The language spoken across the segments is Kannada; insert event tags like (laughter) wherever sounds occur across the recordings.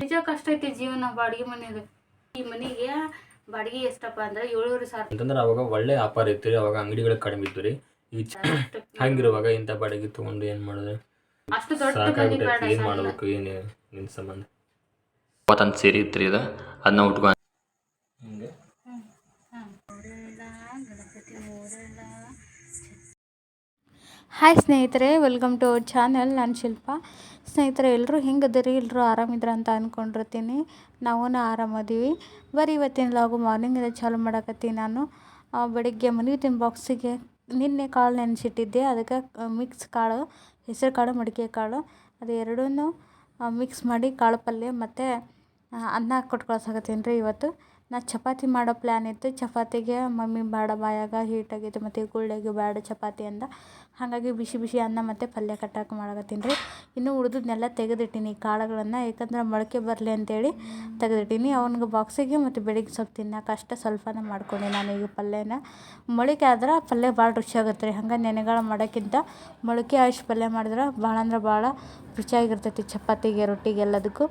ನಿಜ ಕಷ್ಟ ಐತಿ ಜೀವನ ಬಾಡಿಗೆ ಮನೆದು ಈ ಮನೆಗೆ ಬಾಡಿಗೆ ಎಷ್ಟಪ್ಪ ಅಂದ್ರೆ ಏಳುವರೆ ಸಾವಿರ ಅಂತಂದ್ರೆ ಅವಾಗ ಒಳ್ಳೆ ವ್ಯಾಪಾರ ಇತ್ತು ರೀ ಅವಾಗ ಅಂಗಡಿಗಳು ಕಡಿಮೆ ಇತ್ತು ರೀ. ಚ- ಹಂಗಿರುವಾಗ ಇಂಥ ಬಾಡಿಗೆ ತೊಗೊಂಡು ಏನು ಮಾಡಿದ್ರೆ ಅಷ್ಟು ದೊಡ್ಡ ಮನೆ ಬೇಡ ಏನು ಮಾಡ್ಬೇಕು ಏನು ನಿನ್ನ ಸಂಬಂಧ? ಅವತ್ತಂತ ಸೀರೆ ಇತ್ತು ರೀ ಇದು. ಅದನ್ನ ಉಟ್ಕೊಂಡು ಹಿಂಗೆ. ಹಾಯ್ ಸ್ನೇಹಿತರೆ ವೆಲ್ಕಮ್ ಟು ಅವರ್ ಚಾನಲ್ ನಾನು ಶಿಲ್ಪ. ಸ್ನೇಹಿತರೆ ಎಲ್ಲರೂ ಹೆಂಗದಿರಿ ಎಲ್ಲರೂ ಆರಾಮಿದ್ರ ಅಂತ ಅಂದ್ಕೊಂಡಿರ್ತೀನಿ ನಾವು ಆರಾಮದೀವಿ ಬರೀ ಇವತ್ತಿನ ಲಾಗು ಮಾರ್ನಿಂಗಿಂದ ಚಾಲು ಮಾಡಕತ್ತೀನಿ ನಾನು. ಬೆಳಿಗ್ಗೆ ತಿನ್ನ ಬಾಕ್ಸಿಗೆ ನಿನ್ನೆ ಕಾಳು ನೆನೆಸಿಟ್ಟಿದ್ದೆ. ಅದಕ್ಕೆ ಮಿಕ್ಸ್ ಕಾಳು, ಹೆಸರು ಕಾಳು, ಮಡಿಕೆ ಕಾಳು. ಅದು ಎರಡೂ ಮಿಕ್ಸ್ ಮಾಡಿ ಕಾಳು ಪಲ್ಯ ಮತ್ತು ಅನ್ನ ಕೊಟ್ಕೊಳ್ಸಾಕತ್ತೀನಿ ರೀ ಇವತ್ತು. ನಾ ಚಪಾತಿ ಮಾಡೋ ಪ್ಲ್ಯಾನ್ ಇತ್ತು. ಚಪಾತಿಗೆ ಮಮ್ಮಿ ಬೇಡ ಬಾಯಾಗ ಹೀಟಾಗಿತ್ತು ಮತ್ತು ಗುಳ್ಳೆಗೆ ಬೇಡ ಚಪಾತಿ ಅಂದ. ಹಾಗಾಗಿ ಬಿಸಿ ಬಿಸಿ ಅನ್ನ ಮತ್ತು ಪಲ್ಯ ಕಟ್ಟಾಕ ಮಾಡಕತ್ತೀನಿ ರೀ. ಇನ್ನು ಉಳಿದದ್ನೆಲ್ಲ ತೆಗೆದಿಟ್ಟೀನಿ ಕಾಳುಗಳನ್ನು. ಯಾಕಂದ್ರೆ ಮೊಳಕೆ ಬರಲಿ ಅಂತೇಳಿ ತೆಗೆದಿಟ್ಟೀನಿ. ಅವ್ನಿಗೆ ಬಾಕ್ಸಿಗೆ ಮತ್ತು ಬೆಳಿಗ್ಗೆ ಸ್ವಲ್ಪ ತಿನ್ನಕ್ಕೆ ಅಷ್ಟೇ ಸ್ವಲ್ಪನೇ ಮಾಡ್ಕೊಂಡೆ ನಾನು ಈಗ ಪಲ್ಯನ. ಮೊಳಕೆ ಆದ್ರೆ ಪಲ್ಯ ಭಾಳ ರುಚಿಯಾಗುತ್ತೆ ರೀ. ಹಂಗೆ ನೆನೆಗಳು ಮಾಡೋಕ್ಕಿಂತ ಮೊಳಕೆ ಆಯ್ಸಿ ಪಲ್ಯ ಮಾಡಿದ್ರೆ ಭಾಳ ಅಂದ್ರೆ ಭಾಳ ರುಚಿಯಾಗಿರ್ತೈತಿ ಚಪಾತಿಗೆ, ರೊಟ್ಟಿಗೆ ಎಲ್ಲದಕ್ಕೂ.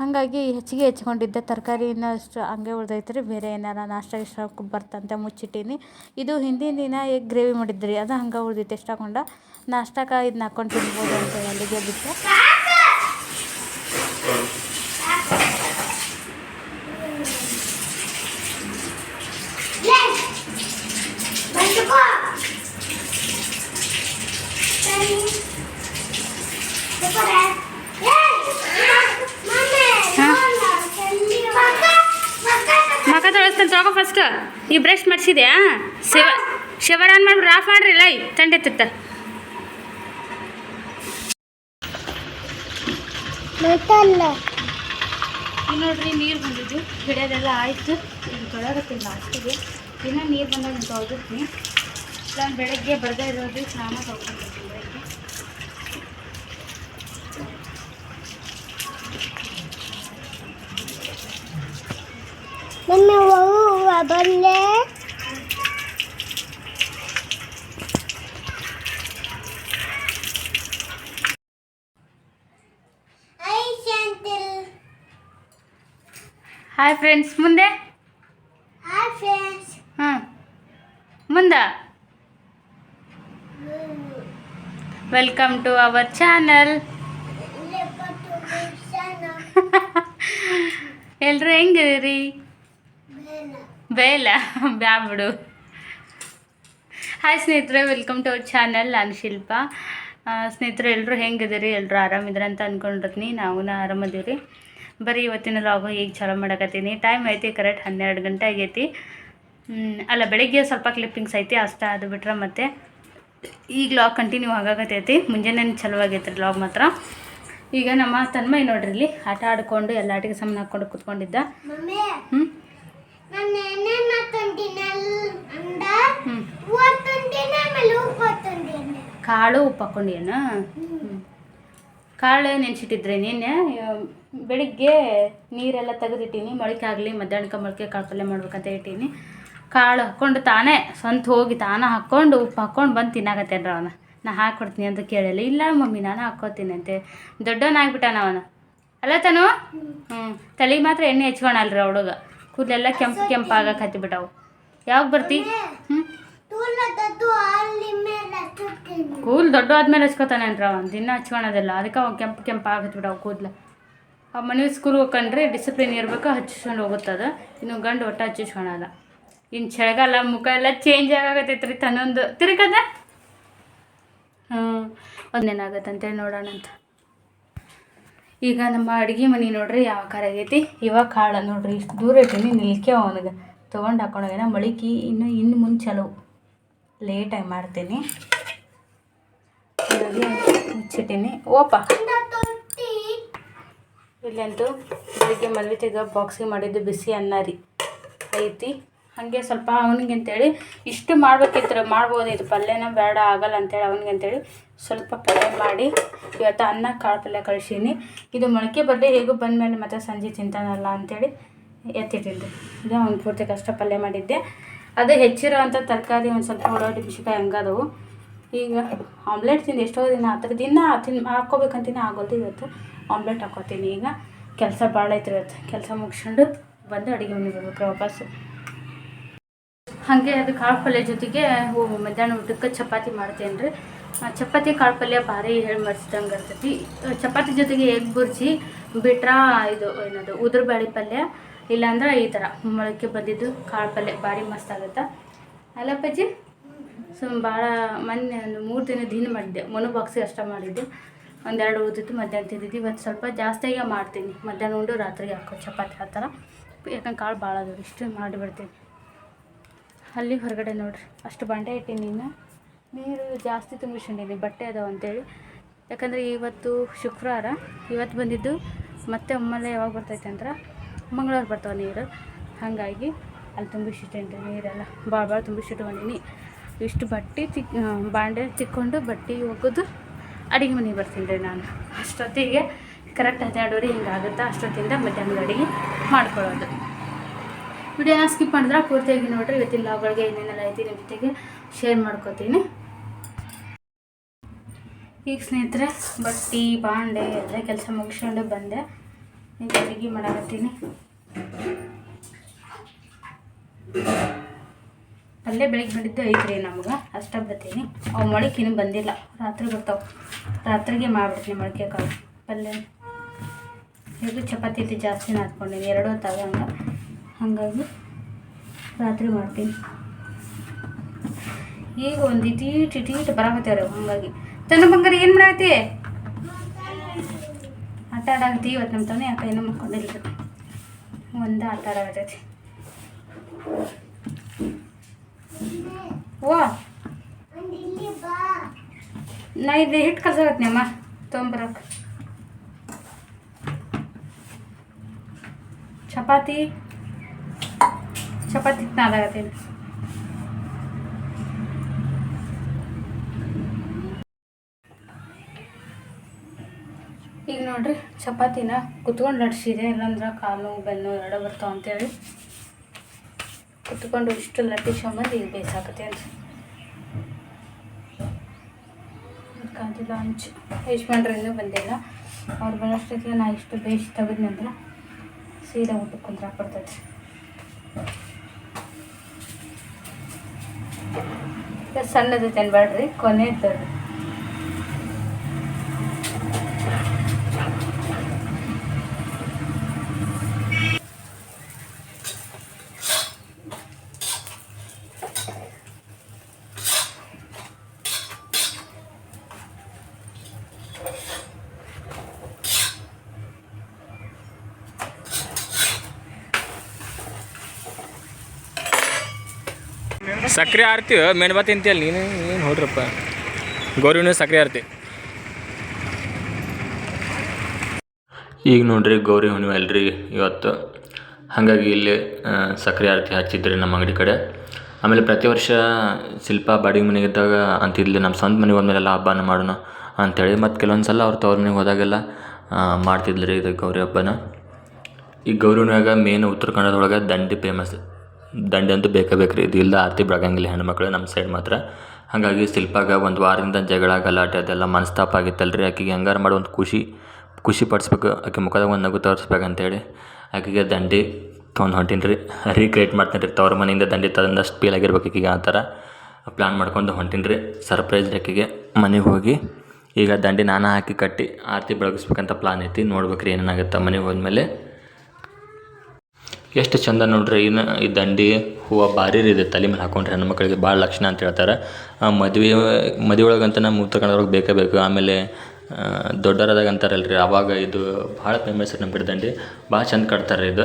ಹಾಗಾಗಿ ಹೆಚ್ಚಿಗೆ ಹೆಚ್ಕೊಂಡಿದ್ದೆ ತರಕಾರಿನ ಅಷ್ಟು ಹಂಗೆ ಉಳ್ದೈತೆ ರೀ ಬೇರೆ ಏನಾರ ನಾಷ್ಟ ಇಷ್ಟ ಬರ್ತಂತೆ ಮುಚ್ಚಿಟ್ಟೀನಿ. ಇದು ಹಿಂದಿನ ದಿನ ಎಗ್ ಗ್ರೇವಿ ಮಾಡಿದ್ರಿ. ಅದು ಹಂಗೆ ಉಳ್ದಿತ್ತು ಎಷ್ಟು ಹಾಕೊಂಡ ನಾಷ್ಟಕ್ಕೆ ಇದನ್ನ ಹಾಕೊಂಡು ತಿನ್ಬೋದು ಅಂತೇಳಿ ಅಲ್ಲಿಗೆ ಬಿಟ್ಟು ಮಕ ತೊಳಸ್ತಾನೆ ತಗೋ ಫಸ್ಟ್ ಈ ಬ್ರಷ್ ಮಾಡಿಸಿದ್ಯಾ ಶಿವ ಶಿವರ್ ಆನ್ ರಾಫ್ ಆಫ್ ಮಾಡ್ರಿ ಲೈ ತಂಡೆತ್ತಿತ್ತ ನೋಡ್ರಿ ನೀರು ಬಂದಿದ್ದು. ಗಿಡದೆಲ್ಲ ಆಯಿತು. ಈಗ ತೊಳಗತ್ತಿಲ್ಲ ಲಾಸ್ಟಿಗೆ ದಿನ ನೀರು ಬಂದಾಗ ತೊಳೆದಿರ್ತೀನಿ. ನಾನು ಬೆಳಗ್ಗೆ ಬರದೇ ಇರೋದು ಸ್ನಾನ ತೊಗೊಂಡಿರ್ತೀನಿ ಬೆಳಗ್ಗೆ. ಮಮ್ಮಿ ಹೂವು ಹಾಯ್ ಫ್ರೆಂಡ್ಸ್ ಮುಂದೆ? ಹಾಯ್ ಫ್ರೆಂಡ್ಸ್ ಹಾಂ ಮುಂದೆ? ವೆಲ್ಕಮ್ ಟು ಅವರ್ ಚಾನಲ್ ಎಲ್ಲರೂ ಹೆಂಗಿದ್ದೀರಿ? ಬೇಲ. (laughs) ಬ್ಯಾಬಿಡು ಹಾಯ್ ಸ್ನೇಹಿತರೆ. ವೆಲ್ಕಮ್ ಟು ಅವರ್ ಚಾನಲ್ ನಾನು ಶಿಲ್ಪ. ಸ್ನೇಹಿತರೆ ಎಲ್ಲರೂ ಹೆಂಗಿದ್ದೀರಿ? ಎಲ್ಲರೂ ಆರಾಮಿದ್ರೆ ಅಂತ ಅಂದ್ಕೊಂಡಿರ್ತೀನಿ ನಾವು ಆರಾಮದೀವಿ ರೀ ಬರೀ ಇವತ್ತಿನ ಲಾಗು ಈಗ ಚಾಲೂ ಮಾಡಕತ್ತೀನಿ. ಟೈಮ್ ಐತಿ ಕರೆಕ್ಟ್ ಹನ್ನೆರಡು ಗಂಟೆ ಆಗೈತಿ. ಅಲ್ಲ ಬೆಳಗ್ಗೆ ಸ್ವಲ್ಪ ಕ್ಲಿಪ್ಪಿಂಗ್ಸ್ ಐತಿ ಅಷ್ಟ ಅದು ಬಿಟ್ರೆ ಮತ್ತೆ ಈಗ ಲಾಗ್ ಕಂಟಿನ್ಯೂ ಆಗಾಕತ್ತೈತಿ. ಮುಂಜಾನೆ ಚಲೋ ಆಗೈತೆ ರೀ ಲಾಗ್ ಮಾತ್ರ. ಈಗ ನಮ್ಮ ತನ್ಮಯ್ ನೋಡ್ರಿ ಇಲ್ಲಿ ಆಟ ಆಡ್ಕೊಂಡು ಎಲ್ಲ ಆಟಿಗೆ ಸಮನ ಹಾಕ್ಕೊಂಡು ಕುತ್ಕೊಂಡಿದ್ದ. ಹ್ಞೂ ನಾನು ಕಾಳು ಉಪ್ಪು ಹಾಕೊಂಡಿಯೇನ? ಕಾಳು ನೆನ್ಸಿಟ್ಟಿದ್ರೆ ನಿನ್ನೆ? ಆ, ಬೆಳಿಗ್ಗೆ ನೀರೆಲ್ಲ ತೆಗೆದಿಟ್ಟೀನಿ ಮೊಳಕೆ ಆಗಲಿ ಮಧ್ಯಾಹ್ನಕ್ಕೆ ಮೊಳಕೆ ಕಾಳು ಪಲ್ಯ ಮಾಡ್ಬೇಕಂತ ಇಟ್ಟೀನಿ. ಕಾಳು ಹಾಕ್ಕೊಂಡು ತಾನೇ ಸ್ವಂತ ಹೋಗಿ ತಾನೇ ಹಾಕ್ಕೊಂಡು ಉಪ್ಪು ಹಾಕ್ಕೊಂಡು ಬಂದು ತಿನ್ನಾಕತ್ತೇನ್ರ ಅವನ. ನಾ ಹಾಕ್ಕೊಡ್ತೀನಿ ಅಂತ ಕೇಳಲ್ಲ. ಇಲ್ಲ ಮಮ್ಮಿ, ನಾನು ಹಾಕ್ಕೋತೀನಿ ಅಂತೆ. ದೊಡ್ಡವನಾಗ್ಬಿಟ್ಟಾನ ಅವನು. ಅಲ್ಲ ತಾನು? ಹ್ಞೂ ತಲೆಗೆ ಮಾತ್ರ ಎಣ್ಣೆ ಹಚ್ಕೊಳಲ್ರಿ ಹುಡುಗ ಕೂದಲೆಲ್ಲ ಕೆಂಪು ಕೆಂಪು ಆಗಕ್ಕೆ ಹತ್ತಿಬಿಟ್ಟವು ಯಾವಾಗ ಬರ್ತಿ? ಕೂಲ್ ದೊಡ್ಡ ಆದ್ಮೇಲೆ ಹಚ್ಕೋತಾನೇನ್ರಿ ಅವನು. ದಿನ ಹಚ್ಕೊಳೋದಿಲ್ಲ. ಅದಕ್ಕೆ ಅವ್ನು ಕೆಂಪು ಕೆಂಪು ಆಗತ್ಬಿಟ್ಟು ಅವ್ನು ಕೂದಲು. ಆ ಮನೆ ಸ್ಕೂಲ್ ಹೋಗ್ಕೊಂಡ್ರೆ ಡಿಸಿಪ್ಲಿನ್ ಇರ್ಬೇಕು, ಹಚ್ಚಿಸ್ಕೊಂಡು ಹೋಗುತ್ತದ. ಇನ್ನು ಗಂಡು ಒಟ್ಟು ಹಚ್ಚಿಸ್ಕೊಳಲ್ಲ. ಇನ್ನು ಚಳಿಗಾಲ ಮುಖ ಎಲ್ಲ ಚೇಂಜ್ ಆಗಾಕತ್ತೈತೆ ರೀ ತನ್ನೊಂದು. ತಿರುಗದ? ಹ್ಞೂ ಒಂದೇನಾಗತ್ತೆ ಅಂತೇಳಿ ನೋಡೋಣ ಅಂತ. ಈಗ ನಮ್ಮ ಅಡುಗೆ ಮನೆ ನೋಡ್ರಿ ಯಾವ ಕಾರ ಆಗೈತಿ. ಇವಾಗ ಕಾಳು ನೋಡ್ರಿ, ಇಷ್ಟು ದೂರ ಇಟ್ಟೀನಿ ನಿಲ್ಕೆ ಅವನಿಗೆ. ತೊಗೊಂಡು ಹಾಕೊಂಡೋಗ್ಯಾನ ಮಳಿಕೆ ಇನ್ನು ಇನ್ನು ಮುಂಚೆ ಚಲೋ. ಲೇಟಾಗಿ ಮಾಡ್ತೀನಿ. ಮುಚ್ಚಿಟ್ಟೀನಿ. ಓಪ. ಇಲ್ಲಂತೂ ಬೆಳಿಗ್ಗೆ ಮಲ್ವಿತಿಗ ಬಾಕ್ಸಿಗೆ ಮಾಡಿದ್ದು ಬಿಸಿ ಅನ್ನ ರೀ. ಐತಿ? ಹಾಗೆ ಸ್ವಲ್ಪ ಅವನಿಗೆ ಅಂತೇಳಿ ಇಷ್ಟು ಮಾಡ್ಬೇಕಿತ್ತು ಮಾಡ್ಬೋದಿತ್ತು. ಪಲ್ಯನ ಬೇಡ, ಆಗಲ್ಲ ಅಂತೇಳಿ ಅವನಿಗೆ ಅಂತೇಳಿ ಸ್ವಲ್ಪ ಪಲ್ಯ ಮಾಡಿ ಇವತ್ತು ಅನ್ನ, ಕಾಳು ಪಲ್ಯ ಕಳಿಸೀನಿ. ಇದು ಮೊಳಕೆ ಬರಲಿ ಹೇಗೂ ಬಂದಮೇಲೆ ಮತ್ತೆ ಸಂಜೆ ತಿಂತಾನಲ್ಲ ಅಂತೇಳಿ ಎತ್ತಿಟ್ಟಿದ್ದೆ. ಇದು ಅವ್ನು ಪೂರ್ತಿ ಕಷ್ಟ ಪಲ್ಯ ಮಾಡಿದ್ದೆ. ಅದು ಹೆಚ್ಚಿರೋ ಅಂಥ ತರಕಾರಿ ಒಂದು ಸ್ವಲ್ಪ ಉಳ್ಳಾಗಡ್ಡಿ ಬಿಸಿಕಾಯಿ ಹಂಗದವು. ಈಗ ಆಮ್ಲೆಟ್ ತಿಂದು ಎಷ್ಟೋ ದಿನ ಆ ಥರ ದಿನ ತಿನ್, ಹಾಕ್ಕೋಬೇಕಂತೀನಿ ಆಗೋದು ಇವತ್ತು. ಆಮ್ಲೆಟ್ ಹಾಕೋತೀನಿ ಈಗ. ಕೆಲಸ ಭಾಳ ಐತ್ರಿ ಇವತ್ತು. ಕೆಲಸ ಮುಗಿಸ್ಕೊಂಡು ಬಂದು ಅಡುಗೆ ಮನೆಗೆ ಬರ್ಬೇಕು ವಾಪಸ್ಸು ಹಾಗೆ ಅದು ಕಾಳು ಪಲ್ಯ ಜೊತೆಗೆ ಹೂ ಮಧ್ಯಾಹ್ನ ಊಟಕ್ಕೆ ಚಪಾತಿ ಮಾಡ್ತೇನೆ ರೀ. ಚಪಾತಿ ಕಾಳು ಪಲ್ಯ ಭಾರಿ ಹೇಳಿ ಮಾಡಿಸಿದಂಗೆ ಇರ್ತೈತಿ ಚಪಾತಿ ಜೊತೆಗೆ ಎಗ್ ಬುರ್ಜಿ, ಬಿಟ್ರಾ, ಇದು ಏನದು ಉದುರು ಬೇಳೆ ಪಲ್ಯ, ಇಲ್ಲಾಂದ್ರೆ ಈ ಥರ. ಮೊಳಕೆ ಬಂದಿದ್ದು ಕಾಳು ಪಲ್ಯ ಭಾರಿ ಮಸ್ತ್ ಆಗುತ್ತೆ. ಅಲ್ಲ ಸೊ ಭಾಳ ಮೊನ್ನೆ ಒಂದು ಮೂರು ದಿನದ ಹಿಂದೆ ಮಾಡಿದ್ದೆ. ಮನು ಬಾಕ್ಸಿಗೆ ಅಷ್ಟ ಮಾಡಿದ್ದೆ. ಒಂದೆರಡು ಉಳಿದಿತ್ತು ಮಧ್ಯಾಹ್ನ ತಿಂದಿದ್ದು. ಇವತ್ತು ಸ್ವಲ್ಪ ಜಾಸ್ತಿಯಾಗೆ ಮಾಡ್ತೀನಿ. ಮಧ್ಯಾಹ್ನ ಉಂಡು, ರಾತ್ರಿಗೆ ಹಾಕೋ ಚಪಾತಿ ಆ ಥರ. ಯಾಕಂದ್ರೆ ಕಾಳು ಭಾಳ ಅದಾವ. ಇಷ್ಟು ಮಾಡಿಬಿಡ್ತೀನಿ ಅಲ್ಲಿ ಹೊರಗಡೆ ನೋಡ್ರಿ. ಅಷ್ಟು ಬಂಡೆ ಇಟ್ಟೀನಿ ಇನ್ನು. ನೀರು ಜಾಸ್ತಿ ತುಂಬಿಸ್ಕೊಂಡೀನಿ ಬಟ್ಟೆ ಅದಾವ ಅಂತೇಳಿ. ಯಾಕಂದರೆ ಇವತ್ತು ಶುಕ್ರವಾರ. ಇವತ್ತು ಬಂದಿದ್ದು ಮತ್ತೆ ಒಮ್ಮೆಲೆ ಯಾವಾಗ ಬರ್ತೈತೆ ಅಂದ್ರೆ ಮಂಗಳವಾರ ಬರ್ತಾವೆ ನೀರು. ಹಾಗಾಗಿ ಅಲ್ಲಿ ತುಂಬಿಸಿಟ್ಟೇನಿ ರೀ ನೀರೆಲ್ಲ. ಭಾಳ ಭಾಳ ತುಂಬಿಸಿಟ್ಕೊಂಡೀನಿ. ಇಷ್ಟು ಬಟ್ಟೆ ತಿಕ್ ಬಾಂಡೆ ತಿಕ್ಕೊಂಡು ಬಟ್ಟೆ ಒಗೆದು ಅಡುಗೆ ಮನೆಗೆ ಬರ್ತೀನಿ ರೀ ನಾನು. ಅಷ್ಟೊತ್ತಿಗೆ ಕರೆಕ್ಟ್ ಹನ್ನೆರಡುವರೆ ಹಿಂಗಾಗುತ್ತೆ ಅಷ್ಟೊತ್ತಿಂದ ಮಧ್ಯಾಹ್ನದ ಅಡುಗೆ ಮಾಡ್ಕೊಳ್ಳೋದು. ವಿಡಿಯೋನ ಸ್ಕಿಪ್ ಮಾಡಿದ್ರೆ ಪೂರ್ತಿಯಾಗಿ ನೋಡ್ರಿ. ಇವತ್ತಿನ ಲಾಗ್ಗಳಿಗೆ ಏನೇನೆಲ್ಲ ಐತಿ ನಿಮ್ಮ ಜೊತೆಗೆ ಶೇರ್ ಮಾಡ್ಕೋತೀನಿ. ಈಗ ಸ್ನೇಹಿತರೆ, ಬಟ್ಟೆ, ಬಾಂಡೆ ಎಲ್ಲ ಕೆಲಸ ಮುಗಿಸ್ಕೊಂಡು ಬಂದೆ. ಈಗ ಅಡುಗೆ ಮಾಡಕತ್ತೀನಿ. ಪಲ್ಯ ಬೆಳಿಗ್ಗೆ ಬಂದಿದ್ದು ಐತ್ರಿ ನಮ್ಗೆ. ಅಷ್ಟ ಬರ್ತೀನಿ ಅವು ಮೊಳಕೆ ಇನ್ನೂ ಬಂದಿಲ್ಲ. ರಾತ್ರಿ ಬರ್ತಾವೆ. ರಾತ್ರಿಗೆ ಮಾಡ್ಬಿಡ್ತೀನಿ ಮೊಳಕೆ ಕಾಳು. ಪಲ್ಯ. ಇದು ಚಪಾತಿ ಇಟ್ಟು ಜಾಸ್ತಿ ನಾದ್ಕೊಂಡಿನಿ. ಎರಡು ಹೊತ್ತಾಗ ಹಂಗೆ ಹಾಗಾಗಿ ರಾತ್ರಿ ಮಾಡ್ತೀನಿ. ಈಗ ಒಂದು ಇಟೀಟ್ ಇಟೀಟ್ ಬರಾಕತ್ತೇವ್ರಿ ಹಾಗಾಗಿ. ತನ್ನ ಬಂಗಾರ, ಏನು ಮಾಡತ್ತಿ ಆಟ ಆಡಾಕತ್ತಿ ಇವತ್ತು ನಮ್ಮ ತಾನೇ ಯಾಕೆ ಏನೋ ಮಕ್ಕೊಂಡಿಲ್ಲ ಒಂದು ಆಟ ಆಡಾಕತ್ತೈತಿ. ಓ ನಾ ಇದು ಹಿಟ್ಟು ಕಲ್ಸಾಕತ್ನಿ ಅಮ್ಮ. ತೊಗೊಂಬರಕ್ಕೆ ಚಪಾತಿ. ಚಪಾತಿ ನಾದಾಗತ್ತೀನಿ ಈಗ ನೋಡ್ರಿ ಚಪಾತಿನ ಕುತ್ಕೊಂಡು ನಡ್ಸಿದೆ. ಇಲ್ಲಾಂದ್ರೆ ಕಾಲು ಬೆನ್ನು ಎರಡು ಬರ್ತಾವ ಅಂತೇಳಿ ಕುತ್ಕೊಂಡು ಇಷ್ಟು ಲಟ್ಟಿಸ್ಕೊಂಬಂದು ಬೇಯಿಸಾಕತ್ತೆ ಅಂತ ಕಾದಿಲ್ಲ ಹಂಚು ಯಜಮಾನ್ರು ಇನ್ನೂ ಬಂದಿಲ್ಲ. ಅವ್ರು ಬರೋಷ್ಟೊತ್ತಿಗೆ ನಾ ಇಷ್ಟು ಬೇಯಿಸಿ ನಂತರ ಸೀದಾ ಊಟಕ್ಕೆ ಕುಂತ್ರ ಇದು ಸಣ್ಣದು ತಿನ್ಬೇಡ್ರಿ ಕೊನೆ ಸಕ್ರೆ ಆರ್ತಿ ಮೇಣಬತ್ತಿ ಅಂತೀಯಲ್ಲ ನೀನು? ಏನು ಹೊಡ್ರಪ್ಪ ಗೌರಿನೂ ಸಕ್ಕರೆ ಆರ್ತಿ. ಈಗ ನೋಡ್ರಿ ಗೌರಿ ಹುಣ್ಣಿಮೆ ಅಲ್ರಿ ಇವತ್ತು. ಹಾಗಾಗಿ ಇಲ್ಲಿ ಸಕ್ಕರೆ ಆರತಿ ಹಚ್ಚಿದ್ರಿ ನಮ್ಮ ಅಂಗಡಿ ಕಡೆ. ಆಮೇಲೆ ಪ್ರತಿ ವರ್ಷ ಶಿಲ್ಪ ಬಾಡಿಗೆ ಮನೆಗೆ ಇದ್ದಾಗ ಅಂತಿದ್ಲಿ, ನಮ್ಮ ಸ್ವಂತ ಮನೆಗೆ ಹೋದ್ಮೇಲೆಲ್ಲ ಹಬ್ಬನ ಮಾಡೋಣ ಅಂಥೇಳಿ ಮತ್ತು ಕೆಲವೊಂದು ಸಲ ಅವ್ರ ತವ್ರ ಮನೆಗೆ ಹೋದಾಗೆಲ್ಲ ಮಾಡ್ತಿದ್ಲು ರೀ ಇದು ಗೌರಿ ಹಬ್ಬನ. ಈ ಗೌರಿ ಹುಣ್ಣಿಮೆಗೆ ಮೇನ್ ಉತ್ತರ ಕನ್ನಡದೊಳಗೆ ದಂಡಿ ಫೇಮಸ್ ದಂಡಿ ಅಂತೂ ಬೇಕೇ ಬೇಕು ರೀ ಇದು ಇಲ್ಲ ಆರತಿ ಬೆಳಗಂಗಿಲ್ಲ ಹೆಣ್ಮಕ್ಳು ನಮ್ಮ ಸೈಡ್ ಮಾತ್ರ. ಹಾಗಾಗಿ ಶಿಲ್ಪಾಗ ಒಂದು ವಾರದಿಂದ ಜಗಳ, ಗಲಾಟೆ ಅದೆಲ್ಲ ಮನಸ್ತಾಪ ಆಗಿತ್ತಲ್ಲ ರೀ ಆಕೆಗೆ ಹೆಂಗಾರು ಮಾಡಿ ಒಂದು ಖುಷಿ ಖುಷಿ ಪಡಿಸ್ಬೇಕು. ಆಕೆ ಮುಖದಾಗ ಒಂದು ನಗು ತೋರಿಸ್ಬೇಕು ಅಂತೇಳಿ ಆಕೆಗೆ ದಂಡಿ ತೊಗೊಂಡು ಹೊಂಟೀನಿ ರೀ ರೀಕ್ರಿಯೇಟ್ ಮಾಡ್ತೀನಿ ರೀ ತವ್ರ ಮನೆಯಿಂದ ದಂಡಿ ತಂದಷ್ಟು ಫೀಲ್ ಆಗಿರ್ಬೇಕು ಆಕೆಗೆ ಆ ಥರ. ಪ್ಲ್ಯಾನ್ ಮಾಡ್ಕೊಂಡು ಹೊಂಟೀನಿ ರೀ ಸರ್ಪ್ರೈಸ್ ಆಕೆಗೆ. ಮನೆಗೆ ಹೋಗಿ ಈಗ ದಂಡಿ ನಾನು ಹಾಕಿ ಕಟ್ಟಿ ಆರತಿ ಬೆಳಗಿಸ್ಬೇಕಂತ ಪ್ಲಾನ್ ಐತಿ. ನೋಡ್ಬೇಕು ರೀ ಏನೇನಾಗುತ್ತೆ ಮನೆಗೆ ಹೋದ್ಮೇಲೆ. ಎಷ್ಟು ಚಂದ ನೋಡ್ರಿ ಇನ್ನು ಈ ದಂಡಿ ಹೂವು ಭಾರಿ ರೀ ಇದೆ ತಲೆ ಮೇಲೆ ಹಾಕೊಂಡ್ರೆ ಮಕ್ಕಳಿಗೆ ಭಾಳ ಲಕ್ಷಣ ಅಂತ ಹೇಳ್ತಾರೆ. ಮದುವೆ ಮದುವೆ ಒಳಗಂತ ನಮ್ಮ ಉತ್ತರ ಬೇಕೇ ಬೇಕು. ಆಮೇಲೆ ದೊಡ್ಡವರಾದಾಗ ಅಂತಾರಲ್ಲ ರೀ ಅವಾಗ ಇದು ಭಾಳ ಫೇಮಸ್ ನಮ್ಮ ಕಡೆ ದಂಡಿ. ಭಾಳ ಚಂದ ಕಟ್ತಾರೆ ಇದು.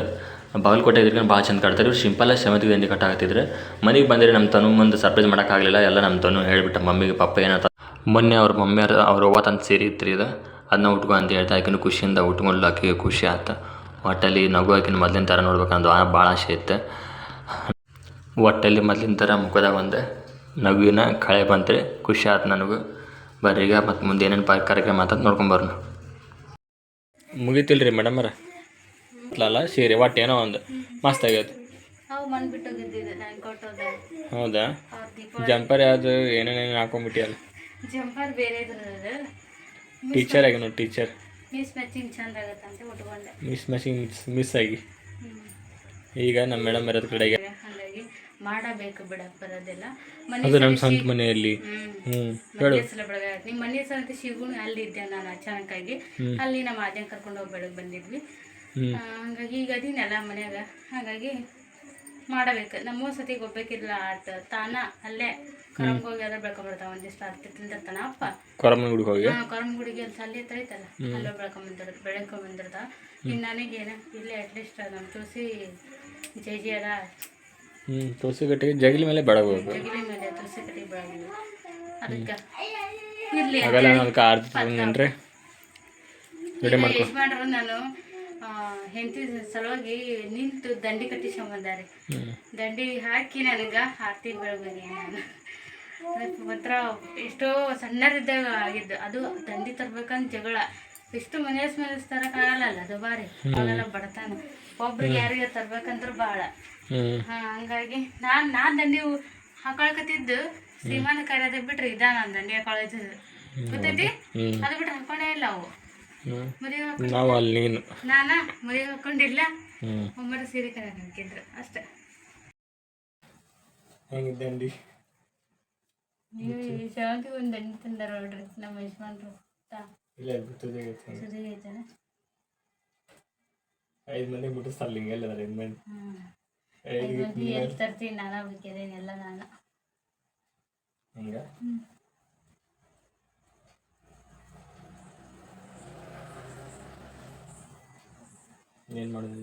ಬಾಗಲಕೋಟೆ ಇದ್ರಿಗೆ ಭಾಳ ಚಂದ ಕಟ್ತಾರೆ ಇವ್ರು ಸಿಂಪಲ್ ಸೇವಂತಿಗೆ ದಂಡಿ ಕಟ್ಟಾಕತ್ತಿದ್ರೆ. ಮನೆಗೆ ಬಂದರೆ ನಮ್ಮ ತನು ಮುಂದೆ ಸರ್ಪ್ರೈಸ್ ಮಾಡೋಕ್ಕಾಗಲಿಲ್ಲ ಎಲ್ಲ ನಮ್ಮ ತನು ಹೇಳಿಬಿಟ್ಟ, ಮಮ್ಮಿಗೆ ಪಪ್ಪ ಏನಂತ ಮೊನ್ನೆ ಅವ್ರ ಮಮ್ಮಿ ಅವ್ರ ಅವ್ವ ತಂದು ಸೇರಿ ಇತ್ತು ರೀ ಇದು. ಅದನ್ನ ಉಟ್ಕೊ ಅಂತ ಹೇಳ್ತಾ, ಆಕಿನೂ ಖುಷಿಯಿಂದ ಉಟ್ಕೊಂಡು ಆಕೆಗೆ ಖುಷಿ ಆಯ್ತು ಒಟ್ಟಲ್ಲಿ ನಗು ಆಕಿನ ಮೊದಲಿನ ಥರ ನೋಡ್ಬೇಕಂದು ಭಾಳ ಆಸೆ ಇತ್ತು. ಒಟ್ಟಲ್ಲಿ ಮೊದ್ಲಿನ ಥರ ಮುಖದಾಗ ಒಂದು ನಗುವಿನ ಕಳೆ ಬಂತ್ರಿ ಖುಷಿ ಆಯ್ತು ನನಗೂ. ಬರ್ರಿ ಈಗ ಮತ್ತು ಮುಂದೆ ಏನೇನು ಪಾರ್ಕ್ ಕಾರ್ಯಕ್ರಮ ಅಂತ ನೋಡ್ಕೊಂಬರ್ನು ಮುಗಿತಿಲ್ಲ ರೀ ಮೇಡಮರ ಅಲ್ಲ ಸೀರೆ ಒಟ್ಟು ಏನೋ ಒಂದು. ಮಸ್ತ್ ಆಗ್ಯದ. ಹೌದಾ? ಜಂಪರ್ ಯಾವುದು ಏನೇನೇನು ಬೇರೆ ಟೀಚರ್ ಆಗಿ ನೋಡಿ ಟೀಚರ್ ಮಿಸ್ ಮ್ಯಾಚಿಂಗ್ ಚಂದ ಆಗುತ್ತೆ ಅಂತ ಉಟ್ಕೊಂಡೆ ಮಿಸ್ ಮ್ಯಾಚಿಂಗ್ ಮಿಸ್ ಆಗಿ ಈಗ ನಮ್ಮ ಮೇಡಮ್ ಇರೋದ್ ಕಡೆಗೆ ಹಾಗಾಗಿ ಮಾಡಬೇಕು ಬಿಡಕ್ ಬರೋದಿಲ್ಲ ಅದು ನಮ್ಮ ಸ್ವಂತ ಮನೆಯಲ್ಲಿ. ಹೇಳು. ಸಲ ಬೆಳಗ್ಗೆ ನಿಮ್ಮ ಮನೆ ಸಂತ ಶಿವಗುಣ ಅಲ್ಲಿ ಇದ್ದೆ ನಾನು ಅಚಾನಕ್ಕಾಗಿ? ಅಲ್ಲಿ ನಮ್ಮ ಅಜ್ಜನ್ ಕರ್ಕೊಂಡು ಹೋಗಿ ಬೆಳಗ್ಗೆ ಬಂದಿದ್ವಿ ಆ, ಹಂಗಾಗಿ ಈಗ ಅದೀನಲ್ಲ ಮನ್ಯಾಗ. ಹಾಗಾಗಿ ಮಾಡಬೇಕು. ನಮ್ಮ ಸತಿಗೆ ಹೋಗ್ಬೇಕಿಲ್ಲ ಆಟ ತಾನ ಅಲ್ಲೇ. ಕರಂಗ್ ಹೋಗಿ ಅದ್ರ ಬೆಳ್ಕೊಂಡ್ಬಿಡ್ತಾವ ಒಂದಿಷ್ಟು ಆರ್ತಿ ತಿಂದಿರ್ತಾನ ಅಪ್ಪ. ಕೊರಮನ ಗುಡಿಗೆ ಹೋಗಿ ಕರಂಗುಡಿಗೆ ಅಲ್ಲಿ ಅಲ್ಲಿ ಹತ್ರ ಐತಲ್ಲ ಅಲ್ಲೇ ಬೆಳ್ಕೊಂಬಂದಿರ್ ಬೆಳ್ಕೊಂಬಂದಿರ್ತಾವ ಇನ್ನು ನನಗೇನು ಇಲ್ಲೇ ಅಟ್ಲೀಸ್ಟ್ ನಮ್ಮ ತುಳಸಿ ಜೈ ಜಿ ಅದ ಹ್ಞೂ ತುಳಸಿ ಕಟ್ಟಿಗೆ ಜಗಲಿ ಮೇಲೆ ಬೆಳಗೋದು ಜಗಲಿ ಮೇಲೆ ತುಳಸಿ ಕಟ್ಟಿ ಬೆಳಗಿಲ್ಲ ಅದಕ್ಕ ಇರ್ಲಿ ಆಗಲ್ಲ ನಾನು ಅದಕ್ಕೆ ಆರ್ತಿ ತಗೊಂಡ್ರೆ ರೆಡಿ ಮಾಡ್ಕೊ. ಯಜಮಾನ್ರು ನಾನು ಹೆಂಡತಿ ಸಲುವಾಗಿ ನಿಂತು ದಂಡಿ ಕಟ್ಟಿಸ್ಕೊಂಬಂದಾರೆ ದಂಡಿ ಹಾಕಿ ನನಗೆ ಆರ್ತಿ ಬೆಳಗ್ಗೆ. ನಾನು ಮಾತ್ರ ಎಷ್ಟೋ ಸಣ್ಣರಿದ್ದಾಗ ಆಗಿದ್ದು. ಅದು ದಂಡಿ ತರ್ಬೇಕಂತ ಜಗಳ. ಎಷ್ಟು ಮನೇಸ್ ಮನೇಸ್ ತರಕಾಗಲ್ಲ ದುಬಾರಿ ಅವೆಲ್ಲ ಬಡತನ. ಒಬ್ರಿಗೆ ಯಾರಿಗೆ ತರ್ಬೇಕಂದ್ರ ಬಾಳ. ಹಂಗಾಗಿ ನಾನ್ ನಾ ದಂಡಿ ಹಾಕೊಳಕತ್ತಿದ್ದು. ಶ್ರೀಮಂತ ಕಾರ್ಯದ ಬಿಟ್ರಿ ಇದ ನಾನ್ ದಂಡಿ ಹಾಕೊಳತಿದ್ದು ಗೊತ್ತೈತಿ? ಅದು ಬಿಟ್ರೆ ಹಾಕೊಂಡೇ ಇಲ್ಲ ಅವು. ನೀನು. ಮರಿ ಹಾಕೊಂಡಿಲ್ಲ. ಒಮ್ಮರ ಸೀರೆ ಕರೆ ಹಾಕಿದ್ರು ಅಷ್ಟೇ. ಹೆಂಗಿದ್ದಂಡಿ ನೀವು ಈ ಸೇವಂತಿಗೆ ಒಂದು ದಂಡಿ ತಂದಾರ ನೋಡ್ರಿ ನಮ್ಮ ಯಜಮಾನ್ರು ಇಲ್ಲ ಗೊತ್ತಿದೆ ಸರಿ ಐತನ. ಐದು ಮಂದಿ ಮುಟ್ಟಿಸ್ತಾರಲ್ಲ ಹಿಂಗೆಲ್ಲ ಅದಾರ ಐದು ಮಂದಿ. ಹ್ಮ್. ಐದು ಐದು ಮಂದಿ ಎಲ್ಲಿ ತರ್ತೀನಿ ನಾನಾ ಬೇಕಿದ್ದೇನೆ ಎಲ್ಲ ನಾನು. ಹಂಗ? ಏನು ಮಾಡೋದು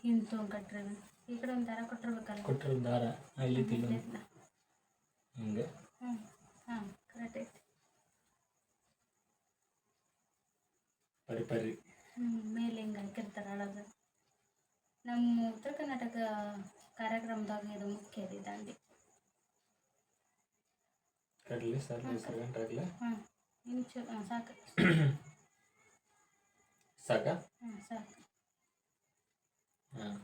ಹಿಂದೆ ತೊಗೊಂಡು ಕಟ್ರಿ ಈ ಕಡೆ ಒಂದು ದಾರ ಕೊಟ್ಟಿರ್ಬೇಕಲ್ಲ. ಕೊಟ್ಟಿರೋ ದಾರ? ಅಲ್ಲಿ ತಿಲ್ಲ ಹಂಗೆ? ಹ್ಞೂ ಹಾಂ ಕರೆಕ್ಟ್ ಐತಿ. ಪರಿ ಪರಿ ಹ್ಞೂ ಮೇಲೆ ಹಿಂಗೆ ಹಾಕಿರ್ತಾರೆ ಅಳಗ ನಮ್ಮ ಉತ್ತರ ಕರ್ನಾಟಕ ಕಾರ್ಯಕ್ರಮದಾಗ ಇದು ಮುಖ್ಯ ಇದೆ ದಾಂಡಿ. ಕಡಲಿ ಸರ್ಲಿ ಸರ್ಗಂಟಾಗ್ಲ ಹಾಂ ಸಾಕು. ಸಾಕ? ಹಾಂ ಸಾಕು. ಹಾಂ.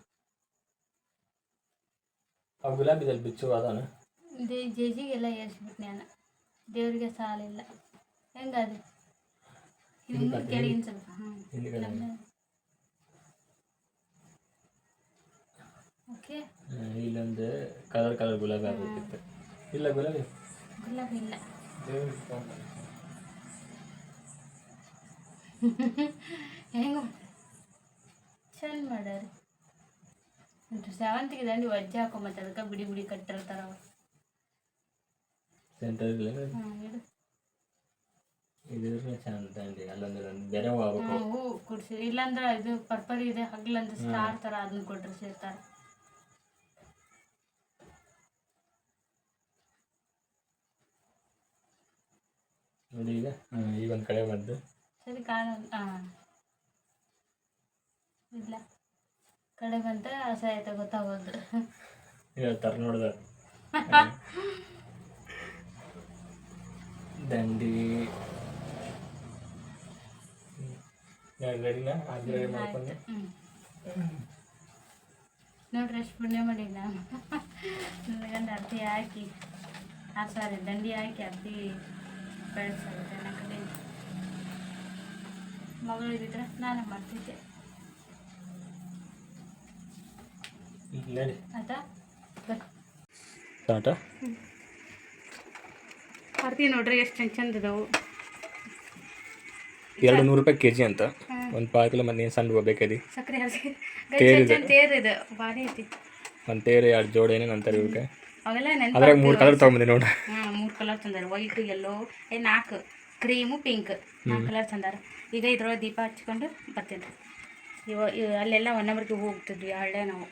ಅವು ಗುಲಾಬಿದಲ್ಲಿ ಬಿಚ್ಚು ಅದಾನ? ಜೇಜಿಗೆಲ್ಲ ಏರ್ಸ್ಬಿಟ್ನೆ ನಾನು ದೇವ್ರಿಗೆ ಸಾಲಿಲ್ಲ ಹೆಂಗದು ಹಿಂಗೆ ಕೆಳಗಿನ ಸ್ವಲ್ಪ ಹಾಂ ಹಿಂದ್ಗಡೆ ಓಕೆ ಹ್ಮ್, ಇಲ್ಲೊಂದು ಕಲರ್ ಕಲರ್ ಗುಲಾಬಿ ಆಗ್ಬೇಕಿತ್ತು ಇಲ್ಲ ಗುಲಾಬಿ ಗುಲಾಬಿ ಇಲ್ಲ ದೇವ್ರಿಗೆ ತಗೊಂಡ್ ಹೆಂಗ ಚಂದ ಮಾಡ್ಯಾರ ಸೇವಂತಿಗೆ ದಂಡಿ ವಜ್ಜೆ ಹಾಕೊಂಬತ್ತೆ ಅದಕ್ಕೆ ಬಿಡಿ ಬಿಡಿ ಕಟ್ಟಿರ್ತಾರ ಅವ್ರು ಸೆಂಟರ್ ಇಲ್ಲ ಇದ್ರೆ ಚಂದ ಅಂడి ಅಲ್ಲಂದ್ರೆ ಬೇರೆ ಹೋಗ್ಬೇಕು ಹೂ ಕುಡ್ಸಿ. ಇಲ್ಲಾಂದ್ರೆ ಇದು ಪರ್ಪಲ್ ಇದೆ ಹಗ್ಲಂದ್ರೆ ಸ್ಟಾರ್ ತರ ಅದನ್ನ ಕೊಟ್ಟರೆ ಸೇರ್ತಾರೆ. ನೋಡಿ ಈಗ. ಈಗ ಒಂದು ಕಡೆ ಬಂದು. ಸರಿ ಕಾಣ ಇಲ್ಲ. ಕಡೆ ಬಂತ ಅಸಹಾಯತ ಗೊತ್ತಾಗೋದು. ಹೇಳ್ತಾರೆ ನೋಡ್ದ. (laughs) ದಂಡಿ. ರೆಡಿನಾ ಅದು ರೆಡಿ ಮಾಡ್ಕೊಂಡು? ಹ್ಞೂ ನೋಡ್ರಿ ಎಷ್ಟು ಪುಣ್ಯ ಮಾಡಿ ನಾನು ನನ್ನ ಗಂಡ ಅರ್ತಿ ಹಾಕಿ ಆ ಸಾರಿ ದಂಡಿ ಹಾಕಿ ಅರ್ತಿ ನನ್ನ ಕಡೆ ಮಗಳು ಇದ್ದಿದ್ರೆ ನಾನು ಮಾಡ್ತಿದ್ದೆ. ಆಯ್ತಾ? ಬರ್ ಆರ್ತಿ ನೋಡ್ರಿ ಎಷ್ಟು ಚಂದ ಚಂದ ಇದಾವು. ಎರಡು ನೂರು ರೂಪಾಯಿ ಕೆಜಿ ಅಂತ. ಒಂದು ಪಾವು ಕಿಲೋ ಮನೆ ನೀನು ಸಣ್ಣ ಬೇಕಾದಿ. ಸಕ್ಕರೆ ತೇರ್ ಇದೆ. ಭಾರಿ ಐತಿ. ಒಂದು ತೇರು ಎರಡು ಜೋಡಿ ಏನೇನು ಅಂತಾರೆ ಇವಕ್ಕೆ ಅವೆಲ್ಲ ಅದ್ರಾಗ ಮೂರು ಕಲರ್ ತೊಗೊಂಬಂದೆ ನೋಡ್ರಿ ಹಾಂ ಮೂರು ಕಲರ್ ತಂದಾರ. ವೈಟ್ ಎಲ್ಲೋ ಏ ನಾಲ್ಕು. ಕ್ರೀಮು ಪಿಂಕ್ ನಾಲ್ಕು ಕಲರ್ ತಂದಾರ. ಈಗ ಇದ್ರೊಳಗೆ ದೀಪ ಹಚ್ಕೊಂಡು ಬರ್ತೀನಿ ಇವ ಅಲ್ಲೆಲ್ಲ ಒನ್ ನಂಬರ್ಗೆ ಹೋಗ್ತಿದ್ವಿ ಹಳ್ಳೆ ನಾವು.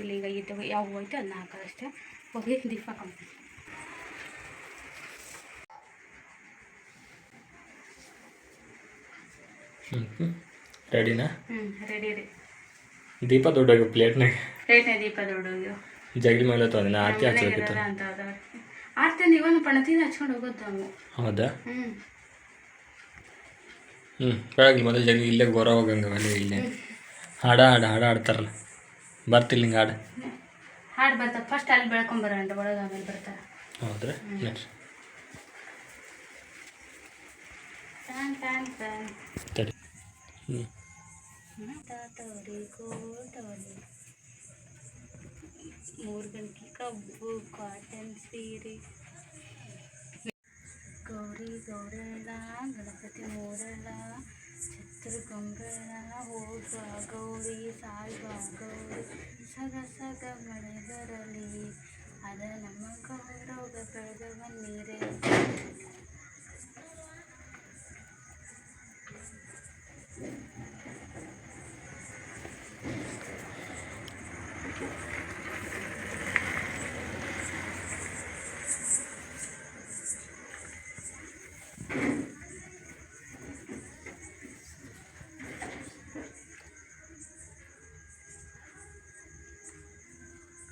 ಇಲ್ಲಿ ಈಗ ಯಾವ ಹೋಯ್ತು ಅದನ್ನ ಹಾಕೋದಷ್ಟೇ ಹೋಗಿ ದೀಪ ಹಾಕೊಂಡ್ತೀನಿ ಹ್ಞೂ ರೆಡಿನಾ? ಹ್ಞೂ ರೆಡಿ ರೀ ದೀಪ ದೊಡ್ಡೋಗಿ ಪ್ಲೇಟ್ನಾಗ. ರೇಟ್ನೆ ದೀಪ ದೊಡ್ಡದು ಜಗಲಿ ಮೇಲೆ ತೊಗೊಂಡಿನ ಆರತಿ ಹಚ್ಚಬೇಕಿತ್ತು ಆರ್ತಿ. ಇವನು ಪಣತಿನ ಹಚ್ಕೊಂಡು ಹೋಗೋದು ನಾವು ಹೌದಾ? ಹ್ಞೂ ಹ್ಞೂ ಬೆಳಗ್ಗೆ ಮೊದಲು ಜಗಲಿ ಇಲ್ಲೇ ಗೋರ ಹೋಗಂಗ ಮನೆ ಇಲ್ಲೇ. ಹಾಡ ಹಾಡ ಹಾಡ ಆಡ್ತಾರಲ್ಲ. ಬರ್ತಿಲ್ಲ ಹಿಂಗೆ ಹಾಡು? ಹಾಡು ಬರ್ತಾ ಫಸ್ಟ್ ಅಲ್ಲಿ ಬೆಳ್ಕೊಂಬರೋಣ ಒಳಗೆ ಆಮೇಲೆ ಬರ್ತಾರೆ. ಹೌದ್ರಾ? ನೆಕ್ಸ್ಟ್. ತಡಿ. ಮೂರು ಗಂಟೆ ಕಬ್ಬು ಕಾಟನ್ ಸೀರೆ ಗೌರಿ ಗೌರಳ ಗಣಪತಿ ಮೂರಳ ಛತ್ರ ಗೊಂಬಳ ಹೋಗ ಗೌರಿ ಸಾಲ್ವ ಗೌರಿ ಸಗ ಸಗ ಮಳೆ ಬರಲಿ ಅದ ನಮ್ಮ ಗೌರವ ಬೆಳೆದ ಬನ್ನೀರೇ